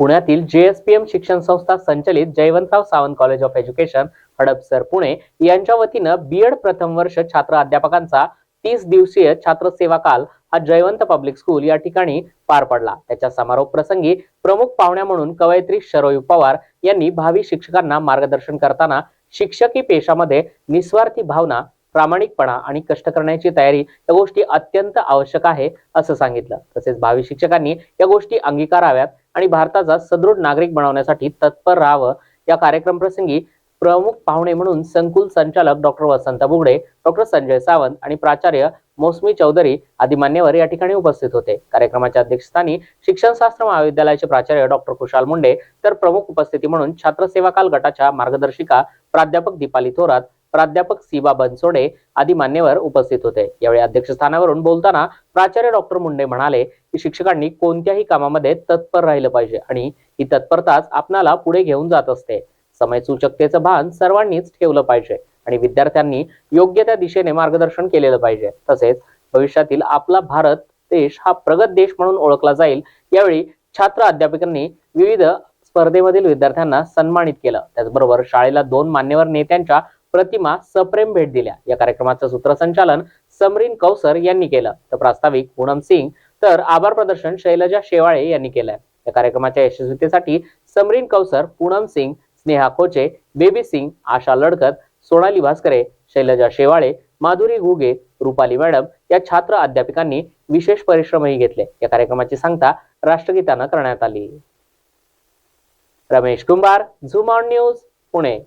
पुण्यातील जेएसपीएम शिक्षण संस्था संचलित Jayawantrao Sawant college of education Hadapsar Pune यांच्या वतीनं बीएड प्रथम वर्ष छात्र अध्यापकांचा तीस दिवसीय छात्र सेवा काल हा जयवंत पब्लिक स्कूल या ठिकाणी पार पडला. त्याच्या समारोप प्रसंगी प्रमुख पाहुण्या म्हणून कवयित्री शरोयू पवार यांनी भावी शिक्षकांना मार्गदर्शन करताना शिक्षकी पेशामध्ये निस्वार्थी भावना प्रामाणिकपणा आणि कष्ट करण्याची तयारी या गोष्टी अत्यंत आवश्यक आहे असं सांगितलं. तसेच भावी शिक्षकांनी या गोष्टी अंगीकाराव्यात आणि भारताचा सदृढ नागरिक बनवण्यासाठी तत्पर राहावं. या कार्यक्रम प्रसंगी प्रमुख पाहुणे म्हणून संकुल संचालक डॉक्टर वसंत बुगडे डॉक्टर संजय सावंत आणि प्राचार्य मोसमी चौधरी आदी मान्यवर या ठिकाणी उपस्थित होते. कार्यक्रमाच्या अध्यक्षस्थानी शिक्षणशास्त्र महाविद्यालयाचे प्राचार्य डॉक्टर कुशाल मुंडे तर प्रमुख उपस्थिती म्हणून छात्र सेवा काल गटाच्या मार्गदर्शिका प्राध्यापक दीपाली थोरात प्राध्यापक सीबा बनसोडे आदी मान्यवर उपस्थित होते. यावेळी अध्यक्षस्थानावरून बोलताना प्राचार्य डॉक्टर मुंडे म्हणाले की शिक्षकांनी कोणत्याही कामामध्ये तत्पर राहिलं पाहिजे आणि ही तत्परताच आपणाला पुढे घेऊन जात असते. समय सूचकतेचं भान सर्वांनीच ठेवलं पाहिजे आणि विद्यार्थ्यांनी योग्य त्या दिशेने मार्गदर्शन केलेलं पाहिजे. तसेच भविष्यातील आपला भारत देश हा प्रगत देश म्हणून ओळखला जाईल. यावेळी छात्र अध्यापकांनी विविध स्पर्धेमधील विद्यार्थ्यांना सन्मानित केलं. त्याचबरोबर शाळेला दोन मान्यवर नेत्यांच्या प्रतिमा सप्रेम भेट दिल्या. या कार्यक्रमाचं सूत्रसंचालन समरीन कौसर यांनी केलं. तर प्रास्ताविक पूनम सिंग तर आभार प्रदर्शन शैलजा शेवाळे यांनी केलंय. या कार्यक्रमाच्या यशस्वीतेसाठी समरीन कौसर पूनम सिंग स्नेहा खोचे बेबी सिंग आशा लडकत सोनाली भास्करे शैलजा शेवाळे माधुरी घुगे रुपाली मॅडम या छात्र अध्यापिकांनी विशेष परिश्रमही घेतले. या कार्यक्रमाची सांगता राष्ट्रगीतानं करण्यात आली. Ramesh Kumbhar zoom on news Pune.